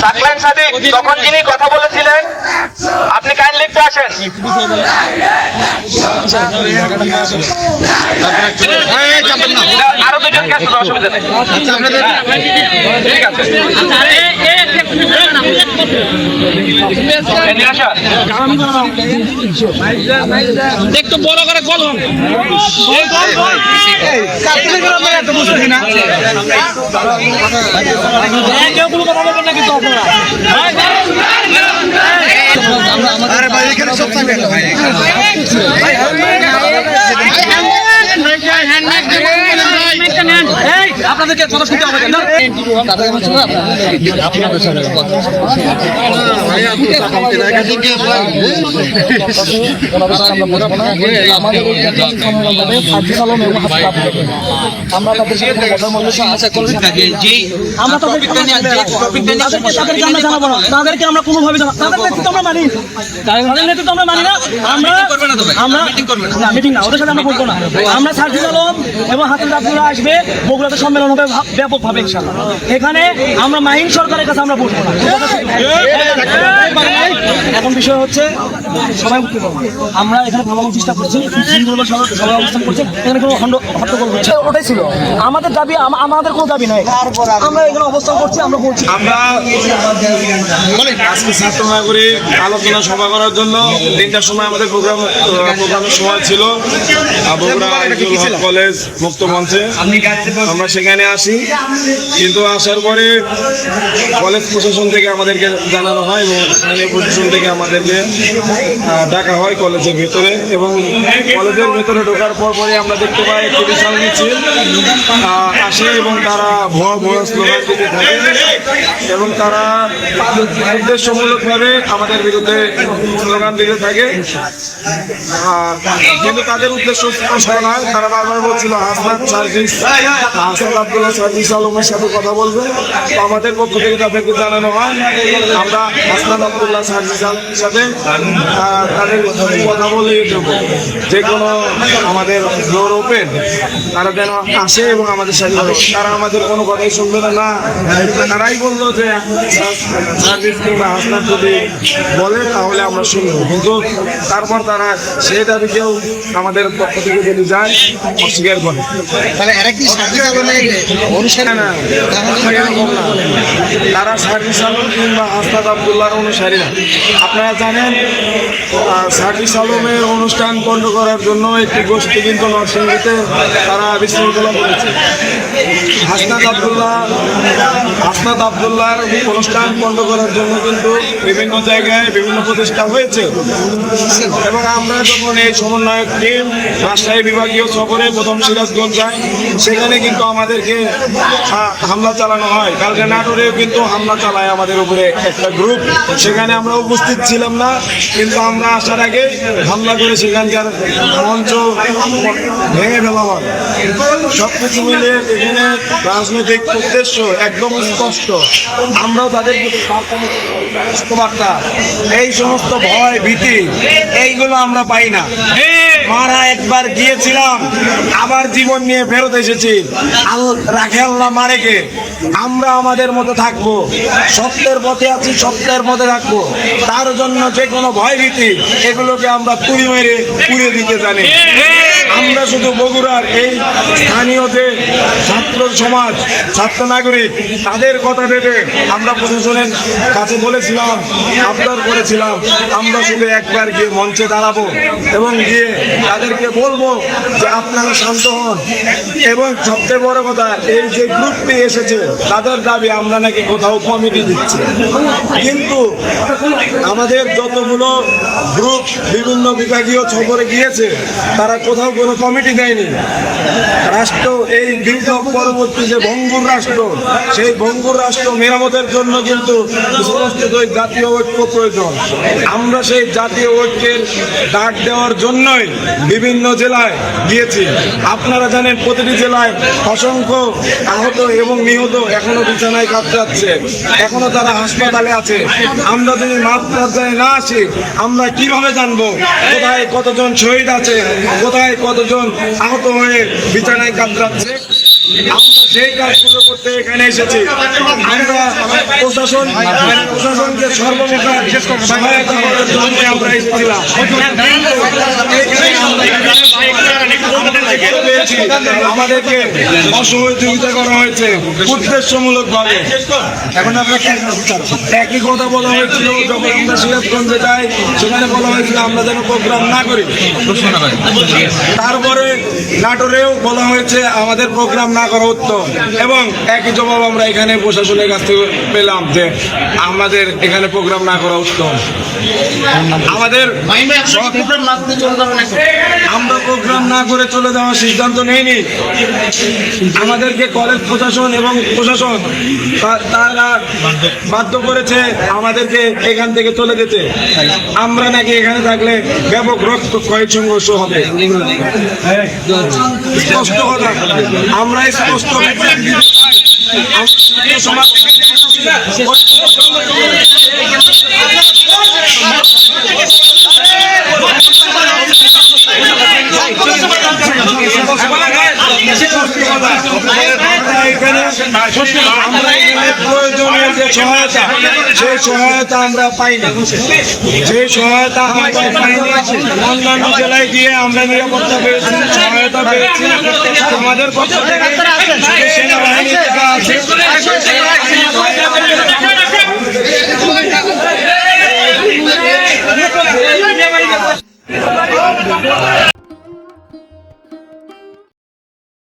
সাকলাইন সাদিক তখন যিনি কথা বলেছিলেন আপনি কাইন্ড একটু আসেন আরও দুজনকে আসুন অসুবিধা নেই ঠিক আছে। একটু বড় করে বলুন কেউ কোনো কথা বলবেন না কিন্তু আপনারা আরে ভাই, এখানে সব থাকবে। ভাই আপনাদেরকে কথা শুনতে হবে না? আমরা তাদেরকে আমরা কোনোভাবে তাদের নেতৃত্ব আমরা মানি। তাদের নেতৃত্ব আমরা মানি না। আমরা আমরা মিটিং না। ওদের সাথে আমরা বলব না। আমরা সার্জিস আলম এবং আব্দুল্লাহ আসবে বগুড়াতে সম্মেলন হবে। ব্যাপকভাবে ইনশাআল্লাহ এখানে আমরা মাহিন সরকারের কাছে আমরা বলব এখন বিষয় হচ্ছে সবাই উঠতে পারব আমরা এখানে ভাবানোর চেষ্টা করছি সুন্দরভাবে সবাই অবস্থান করছে। এখানে কোনো হট্টগোল হচ্ছে ওটাই ছিল। আমাদের দাবি আমাদের কোনো দাবি নাই। আমরা এখানে অবস্থান করছি আমরা বলছি। আমরা আজকে ছাত্র নাগরিক আলোচনা সভা করার জন্য তিনটার সময় আমাদের প্রোগ্রাম প্রোগ্রামের সময় ছিল। বগুড়া কলেজ মুক্ত মঞ্চে। আমরা সেখানে আসি, কিন্তু আসার পরে কলেজ প্রশাসন থেকে আমাদেরকে জানানো হয় এবং স্থানীয় প্রশাসন থেকে আমাদেরকে ডাকা হয় কলেজের ভেতরে এবং কলেজের ভেতরে ঢোকার পর পরে আমরা দেখতে পাই একটি বিশাল মিছিল আসে এবং তারা ভুয়া ভুয়া স্লোগান দিতে থাকে এবং তারা উদ্দেশ্যমূলকভাবে আমাদের বিরুদ্ধে স্লোগান দিতে থাকে। কিন্তু তাদের উদ্দেশ্য নয় তারা বারবার বলছিল, হাসনাত সার্ভিস হাসান আব্দুল্লাহ সার্ভিস আলমের সাথে কথা বলবে আমাদের পক্ষ থেকে তাদেরকে জানানো হয়, আমরা হাসনাত আব্দুল্লাহ সার্ভিস আলমের সাথে তাদের কথা বলে দেবো। যে কোনো আমাদের ডোর ওপেন তারা যেন আসে এবং আমাদের সাথে তারা আমাদের কোনো কথাই শুনবে না না, তারাই বলল যে সার্ভিস কিংবা হাসনাত যদি বলে, তাহলে আমরা শুনব। কিন্তু তারপর তারা সেই দাবিকেও আমাদের পক্ষ থেকে যদি যায়, অস্বীকার করে। তাহলে এরা কি সার্ভিস তারা সার্ভিস আলম কিংবা আস্তাদ আবদুল্লাহর অনুসারী না আপনারা জানেন সার্ভিস আলমের অনুষ্ঠান বন্ধ করার জন্য একটি গোষ্ঠী কিন্তু নরসিংদীতে তারা বিশৃঙ্খলা করেছে। হাসনাদ আবদুল্লাহ হাসনাদ আবদুল্লাহর অনুষ্ঠান বন্ধ করার জন্য কিন্তু বিভিন্ন জায়গায় বিভিন্ন প্রতিষ্ঠা হয়েছে। এবং আমরা যখন এই সমন্বয়ক টিম রাজশাহী বিভাগীয় সফরে প্রথম সিরাজগঞ্জ যাই, সেখানে কিন্তু আমাদেরকে হামলা চালানো হয়। কালকে নাটোরেও কিন্তু হামলা চালায় আমাদের উপরে একটা গ্রুপ সেখানে আমরা উপস্থিত ছিলাম না, কিন্তু আমরা আসার আগে হামলা করে সেখানকার মঞ্চ ভেঙে ফেলা হয়। সব কিছু মিলে এখানে রাজনৈতিক উদ্দেশ্য একদম স্পষ্ট। আমরাও তাদের বার্তা, এই সমস্ত ভয়, ভীতি, এইগুলো আমরা পাই না। মারা একবার গিয়েছিলাম, আবার জীবন নিয়ে ফেরত এসেছি। রাখে আল্লাহ মারেকে। আমরা আমাদের মতো থাকব। সত্যের পথে আছি, সত্যের পথে থাকব। তার জন্য যে কোনো ভয় ভীতি এগুলোকে আমরা তুই মেরে পুড়ে দিতে জানি। আমরা শুধু বগুড়ার এই স্থানীয় যে ছাত্র সমাজ, ছাত্র নাগরিক, তাদের কথা ভেবে আমরা প্রশাসনের কাছে বলেছিলাম, আবদার করেছিলাম, আমরা শুধু একবার গিয়ে মঞ্চে দাঁড়াবো এবং গিয়ে তাদেরকে বলব যে আপনারা শান্ত হন। এবং সবচেয়ে বড় কথা এই যে এসেছে, তাদের দাবি আমরা নাকি কোথাও কমিটি দিচ্ছি। কিন্তু আমাদের যতগুলো গ্রুপ বিভিন্ন বিভাগীয় সফরে গিয়েছে, তারা কোথাও কোনো কমিটি দেয়নি। রাষ্ট্র, এই বিপ্লব পরবর্তী যে ভঙ্গুর রাষ্ট্র, সেই ভঙ্গুর রাষ্ট্র মেরামতের জন্য কিন্তু জাতীয় ঐক্য প্রয়োজন। আমরা সেই জাতীয় ঐক্যের ডাক দেওয়ার জন্যই বিভিন্ন জেলায় গিয়েছি। আপনারা জানেন প্রতিটি জেলায় অসংখ্য আহত এবং নিহত এখনও বিছানায় কাতরাচ্ছে এখনও তারা হাসপাতালে আছে। আমরা যদি মাঠ পর্যায়ে না আসি, আমরা কীভাবে জানব কোথায় কতজন শহীদ আছে, কোথায় কতজন আহত হয়ে বিছানায় কাতরাচ্ছে আমরা সেই কাজগুলো করতে এখানে এসেছি, আমরা প্রশাসন, প্রশাসনকে জন্য আমরা আমাদেরকে অসহযোগিতা করা হয়েছে উদ্দেশ্যমূলক ভাবে এখন একই কথা বলা হয়েছিল, যখন আমরা সিরাজগঞ্জে যাই, সেখানে বলা হয়েছিল আমরা যেন প্রোগ্রাম না করি। তারপরে নাটোরেও বলা হয়েছে, আমাদের প্রোগ্রাম না করা উত্তম। এবং একই জবাব আমরা এখানে প্রশাসনের কাছ থেকে পেলাম যে আমাদের এখানে প্রোগ্রাম না করা উত্তম। আমাদের আমরা প্রোগ্রাম না করে চলে যাওয়ার সিদ্ধান্ত নেইনি। আমাদেরকে কলেজ প্রশাসন এবং প্রশাসন তারা বাধ্য করেছে আমাদেরকে এখান থেকে চলে যেতে। আমরা নাকি এখানে থাকলে ব্যাপক রক্ত ক্ষয় সংঘর্ষ হবে। স্পষ্ট কথা। আমরা চাই। আমরা সমাজ আমরা এখানে আমরা এখানে প্রয়োজনীয় যে সহায়তা সেই সহায়তা আমরা পাইনি সেই সহায়তা আমরা পাইনি অন্যান্য জেলায় গিয়ে আমরা নিরাপত্তা পেয়েছি সহায়তা পেয়েছি আমাদের পক্ষ থেকে সেনাবাহিনী থেকে